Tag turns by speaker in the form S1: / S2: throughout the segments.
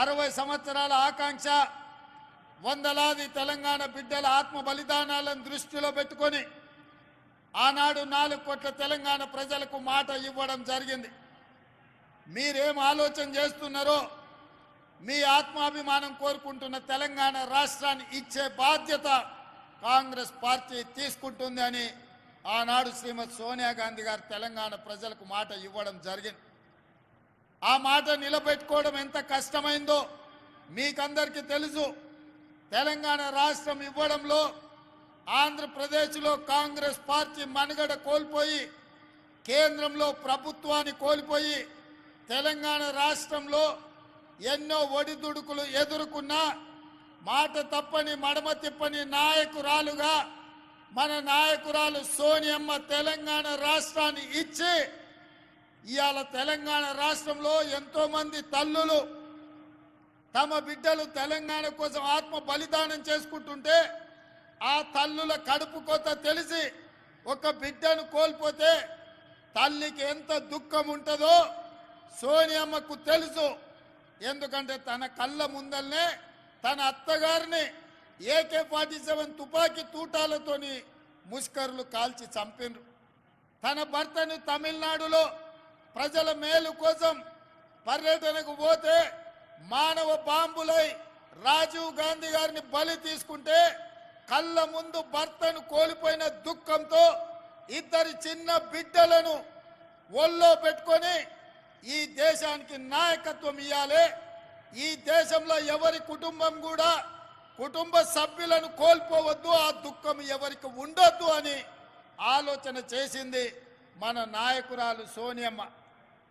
S1: అరవై సంవత్సరాల ఆకాంక్ష వందలాది తెలంగాణ బిడ్డల ఆత్మ బలిదానాలను దృష్టిలో పెట్టుకొని ఆనాడు నాలుగు కోట్ల తెలంగాణ ప్రజలకు మాట ఇవ్వడం జరిగింది. మీరేం ఆలోచన చేస్తున్నారో మీ ఆత్మాభిమానం కోరుకుంటున్న తెలంగాణ రాష్ట్రాన్ని ఇచ్చే బాధ్యత కాంగ్రెస్ పార్టీ తీసుకుంటుంది అని ఆనాడు శ్రీమతి సోనియా గాంధీ గారు తెలంగాణ ప్రజలకు మాట ఇవ్వడం జరిగింది. ఆ మాట నిలబెట్టుకోవడం ఎంత కష్టమైందో మీకందరికీ తెలుసు. తెలంగాణ రాష్ట్రం ఇవ్వడంలో ఆంధ్రప్రదేశ్లో కాంగ్రెస్ పార్టీ మనుగడ కోల్పోయి కేంద్రంలో ప్రభుత్వాన్ని కోల్పోయి తెలంగాణ రాష్ట్రంలో ఎన్నో ఒడిదుడుకులు ఎదుర్కొన్నా మాట తప్పని మడమ తిప్పని నాయకురాలుగా మన నాయకురాలు సోనియమ్మ తెలంగాణ రాష్ట్రాన్ని ఇచ్చి ఇవాళ తెలంగాణ రాష్ట్రంలో ఎంతో మంది తల్లులు తమ బిడ్డలు తెలంగాణ కోసం ఆత్మ బలిదానం చేసుకుంటుంటే ఆ తల్లుల కడుపు కొత్త తెలిసి ఒక బిడ్డను కోల్పోతే తల్లికి ఎంత దుఃఖం ఉంటుందో సోనియమ్మకు తెలుసు. ఎందుకంటే తన కళ్ళ ముందల్నే తన అత్తగారిని ఏకే ఫార్టీ సెవెన్ తుపాకీ తూటాలతోని ముష్కరులు కాల్చి చంపినరు. తన భర్తను తమిళనాడులో ప్రజల మేలు కోసం పర్యటనకు పోతే మానవ బాంబులై రాజీవ్ గాంధీ గారిని బలి తీసుకుంటే కళ్ళ ముందు భర్తను కోల్పోయిన దుఃఖంతో ఇద్దరి చిన్న బిడ్డలను ఒళ్ళో పెట్టుకొని ఈ దేశానికి నాయకత్వం ఇవ్వాలి ఈ దేశంలో ఎవరి కుటుంబం కూడా కుటుంబ సభ్యులను కోల్పోవద్దు ఆ దుఃఖం ఎవరికి ఉండొద్దు అని ఆలోచన చేసింది మన నాయకురాలు సోనియమ్మ.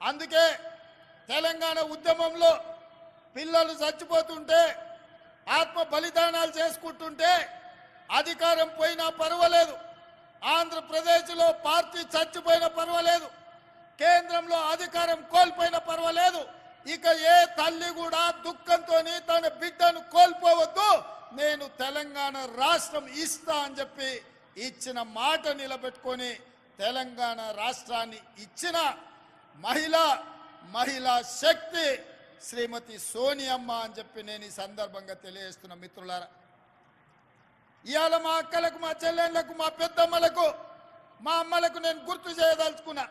S1: అందుకే తెలంగాణ ఉద్యమంలో పిల్లలు చచ్చిపోతుంటే ఆత్మ బలిదానాలు చేసుకుంటుంటే అధికారం పోయినా పర్వాలేదు. ఆంధ్రప్రదేశ్లో పార్టీ చచ్చిపోయినా పర్వాలేదు. కేంద్రంలో అధికారం కోల్పోయినా పర్వాలేదు. ఇక ఏ తల్లి కూడా దుఃఖంతో తన బిడ్డను కోల్పోవద్దు. నేను తెలంగాణ రాష్ట్రం ఇస్తా అని చెప్పి ఇచ్చిన మాట నిలబెట్టుకొని తెలంగాణ రాష్ట్రాన్ని ఇచ్చిన మహిళ మహిళా శక్తి శ్రీమతి సోనియమ్మ అని చెప్పి నేను ఈ సందర్భంగా తెలియజేస్తున్న మిత్రులారా. ఇవాళ మా అక్కలకు మా చెల్లెళ్ళకు మా పెద్దమ్మలకు మా అమ్మలకు నేను గుర్తు చేయదలుచుకున్నా.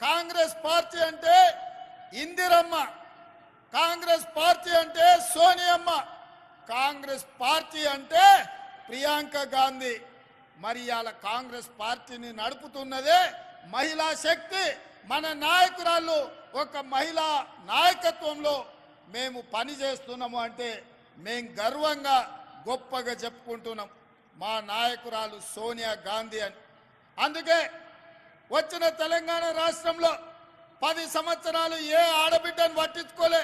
S1: కాంగ్రెస్ పార్టీ అంటే ఇందిరమ్మ కాంగ్రెస్ పార్టీ అంటే సోనియమ్మ కాంగ్రెస్ పార్టీ అంటే ప్రియాంక గాంధీ. మరి ఇవాళ కాంగ్రెస్ పార్టీని నడుపుతున్నదే మహిళా శక్తి మన నాయకురాళ్ళు ఒక మహిళా నాయకత్వంలో మేము పని చేస్తున్నాము అంటే మేము గర్వంగా గొప్పగా చెప్పుకుంటున్నాం. మా నాయకురాలు సోనియా గాంధీ అని. అందుకే వచ్చిన తెలంగాణ రాష్ట్రంలో పది సంవత్సరాలు ఏ ఆడబిడ్డను పట్టించుకోలే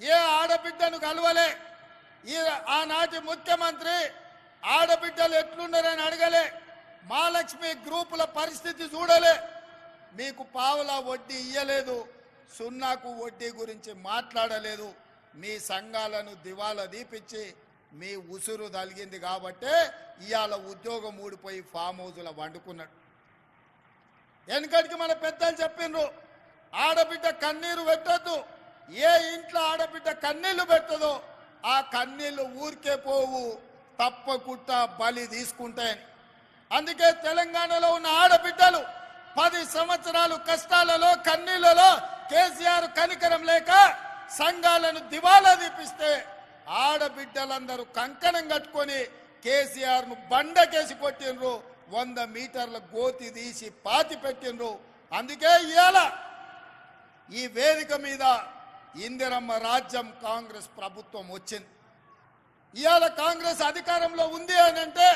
S1: ఏ ఆడబిడ్డను కలవలే ఈ ఆనాటి ముఖ్యమంత్రి ఆడబిడ్డలు ఎట్లున్నారని అడగలే మహాలక్ష్మి గ్రూపుల పరిస్థితి చూడలే. మీకు పావుల వడ్డీ ఇయ్యలేదు సున్నాకు వడ్డీ గురించి మాట్లాడలేదు మీ సంఘాలను దివాలా దీపించి మీ ఉసురు తలిగింది కాబట్టే ఇవాళ ఉద్యోగం ఊడిపోయి ఫామ్ హౌజుల వండుకున్నాడు. వెనుకడికి మన పెద్దలు చెప్పిండ్రు ఆడబిడ్డ కన్నీరు పెట్టద్దు ఏ ఇంట్లో ఆడబిడ్డ కన్నీళ్ళు పెట్టదో ఆ కన్నీళ్ళు ఊరికే పోవు తప్పకుండా బలి తీసుకుంటాయని. అందుకే తెలంగాణలో ఉన్న ఆడబిడ్డలు పది సంవత్సరాలు కష్టాలలో కన్నీళ్ళలో కేసీఆర్ కనికరం లేక సంఘాలను దివాలా దీపిస్తే ఆడబిడ్డలందరూ కంకణం కట్టుకొని కేసీఆర్ను బండకేసి కొట్టినరు వంద మీటర్ల గోతి తీసి పాతి పెట్టిండ్రు. అందుకే ఇవాళ ఈ వేదిక మీద ఇందిరమ్మ రాజ్యం కాంగ్రెస్ ప్రభుత్వం వచ్చింది. ఇవాళ కాంగ్రెస్ అధికారంలో ఉంది అని అంటే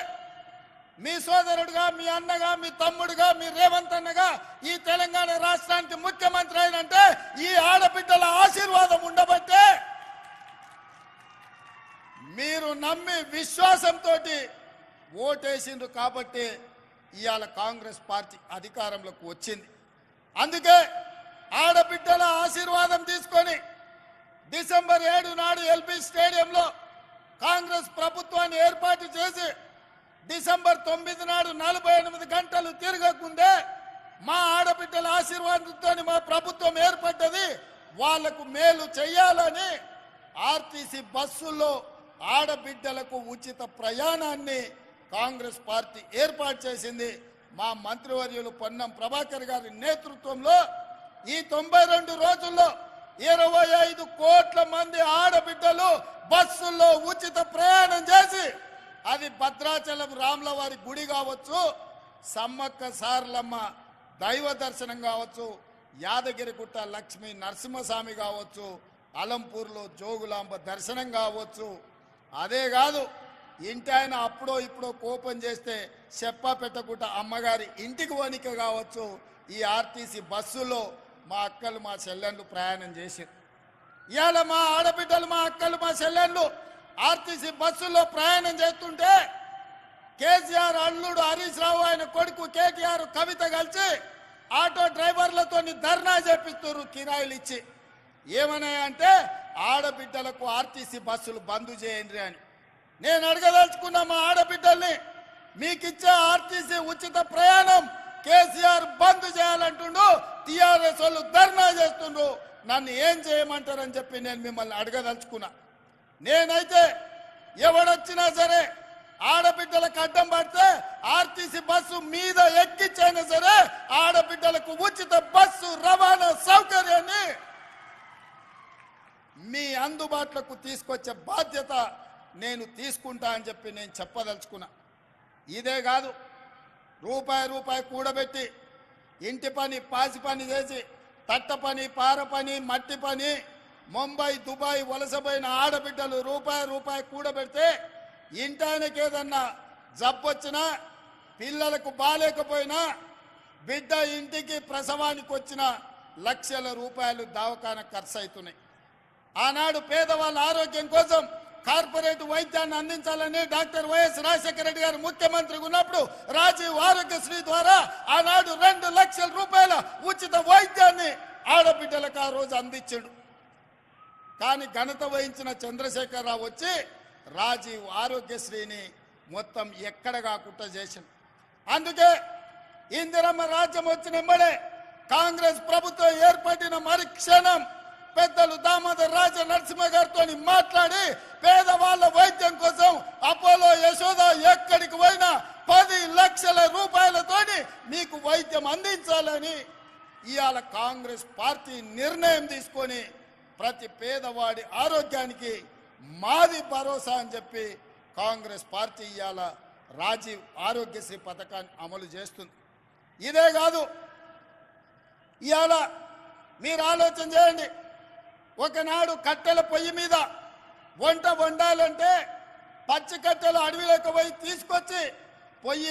S1: మీ సోదరుడుగా మీ అన్నగా మీ తమ్ముడుగా మీ రేవంత్ అన్నగా ఈ తెలంగాణ రాష్ట్రానికి ముఖ్యమంత్రి అయినంటే ఈ ఆడబిడ్డల ఆశీర్వాదం ఉండబట్టే మీరు నమ్మి విశ్వాసంతో ఓటేసిండ్రు కాబట్టి ఇవాళ కాంగ్రెస్ పార్టీ అధికారంలోకి వచ్చింది. అందుకే ఆడబిడ్డల ఆశీర్వాదం తీసుకొని డిసెంబర్ ఏడు నాడు ఎల్బీ స్టేడియంలో కాంగ్రెస్ ప్రభుత్వాన్ని ఏర్పాటు చేసి డిసెంబర్ తొమ్మిది నాడు నలభై ఎనిమిది గంటలు తిరగకుందే మా ఆడబిడ్డల ఆశీర్వాదంతో మా ప్రభుత్వం ఏర్పడ్డది. వాళ్ళకు మేలు చెయ్యాలని ఆర్టీసీ బస్సుల్లో ఆడబిడ్డలకు ఉచిత ప్రయాణాన్ని కాంగ్రెస్ పార్టీ ఏర్పాటు చేసింది. మా మంత్రివర్యులు పొన్నం ప్రభాకర్ గారి నేతృత్వంలో ఈ తొంభై రెండు రోజుల్లో ఇరవై ఐదు కోట్ల మంది ఆడబిడ్డలు బస్సుల్లో ఉచిత ప్రయాణం చేసి అది భద్రాచలం రాముల వారి గుడి కావచ్చు సమ్మక్క సార్లమ్మ దైవ దర్శనం కావచ్చు యాదగిరిగుట్ట లక్ష్మి నరసింహస్వామి కావచ్చు అలంపూర్లో జోగులాంబ దర్శనం కావచ్చు. అదే కాదు ఇంటి ఆయన అప్పుడో ఇప్పుడో కోపం చేస్తే చెప్ప పెట్టకుండా అమ్మగారి ఇంటికి వణిక కావచ్చు. ఈ ఆర్టీసీ బస్సులో మా అక్కలు మా చెల్లెళ్ళు ప్రయాణం చేశారు. ఇవాళ మా ఆడబిడ్డలు మా అక్కలు మా చెల్లెళ్ళు ఆర్టీసీ బస్సుల్లో ప్రయాణం చేస్తుంటే కేసీఆర్ అల్లుడు హరీష్ రావు ఆయన కొడుకు కేటీఆర్ కవిత కలిసి ఆటో డ్రైవర్లతో ధర్నా చేపిస్తున్నారు కిరాయిలు ఇచ్చి. ఏమన్నాయంటే ఆడబిడ్డలకు ఆర్టీసీ బస్సులు బంద్ చేయండి అని. నేను అడగదలుచుకున్న మా ఆడబిడ్డల్ని మీకు ఇచ్చే ఆర్టీసీ ఉచిత ప్రయాణం కేసీఆర్ బంద్ చేయాలంటుండు టీఆర్ఎస్ వాళ్ళు ధర్నా చేస్తుండ్రు. నన్ను ఏం చేయమంటారని చెప్పి నేను మిమ్మల్ని అడగదలుచుకున్నా. నేనైతే ఎవడొచ్చినా సరే ఆడబిడ్డలకు అడ్డం పడితే ఆర్టీసీ బస్సు మీద ఎక్కించైనా సరే ఆడబిడ్డలకు ఉచిత బస్సు రవాణా సౌకర్యాన్ని మీ అందుబాటులోకి తీసుకొచ్చే బాధ్యత నేను తీసుకుంటా అని చెప్పి నేను చెప్పదలుచుకున్నా. ఇదే కాదు రూపాయి రూపాయి కూడబెట్టి ఇంటి పని పాసి పని చేసి తట్ట పని పార పని మట్టి పని ముంబై దుబాయ్ వలసపోయిన ఆడబిడ్డలు రూపాయి రూపాయి కూడబెడితే ఇంటాయనకి ఏదన్నా జబ్బొచ్చినా పిల్లలకు బాలేకపోయినా బిడ్డ ఇంటికి ప్రసవానికి వచ్చిన లక్షల రూపాయలు దవాఖాన ఖర్చు అవుతున్నాయి ఆనాడు పేదవాళ్ళ ఆరోగ్యం కోసం కార్పొరేట్ వైద్యాన్ని అందించాలని డాక్టర్ వైఎస్ రాజశేఖర రెడ్డి గారు ముఖ్యమంత్రిగా ఉన్నప్పుడు రాజీవ్ ఆరోగ్యశ్రీ ద్వారా ఆనాడు రెండు లక్షల రూపాయల ఉచిత వైద్యాన్ని ఆడబిడ్డలకు ఆ రోజు అందించాడు. కానీ ఘనత వహించిన చంద్రశేఖరరావు వచ్చి రాజీవ్ ఆరోగ్యశ్రీని మొత్తం ఎక్కడ కాకుండా చేసింది అందుకే ఇందిరమ్మ రాజ్యం వచ్చిన వెంబడే కాంగ్రెస్ ప్రభుత్వం ఏర్పడిన మరి క్షణం పెద్దలు దామోదర్ రాజ నరసింహ గారితో మాట్లాడి పేదవాళ్ళ వైద్యం కోసం అపోలో యశోద ఎక్కడికి పోయినా పది లక్షల రూపాయలతోని మీకు వైద్యం అందించాలని ఇవాళ కాంగ్రెస్ పార్టీ నిర్ణయం తీసుకొని ప్రతి పేదవాడి ఆరోగ్యానికి మాది భరోసా అని చెప్పి కాంగ్రెస్ పార్టీ ఇవాళ రాజీవ్ ఆరోగ్యశ్రీ పథకాన్ని అమలు చేస్తుంది. ఇదే కాదు ఇవాళ మీరు ఆలోచన చేయండి. ఒకనాడు కట్టెల పొయ్యి మీద వంట వండాలంటే పచ్చి కట్టెలు అడవిలోకి పోయి తీసుకొచ్చి పొయ్యి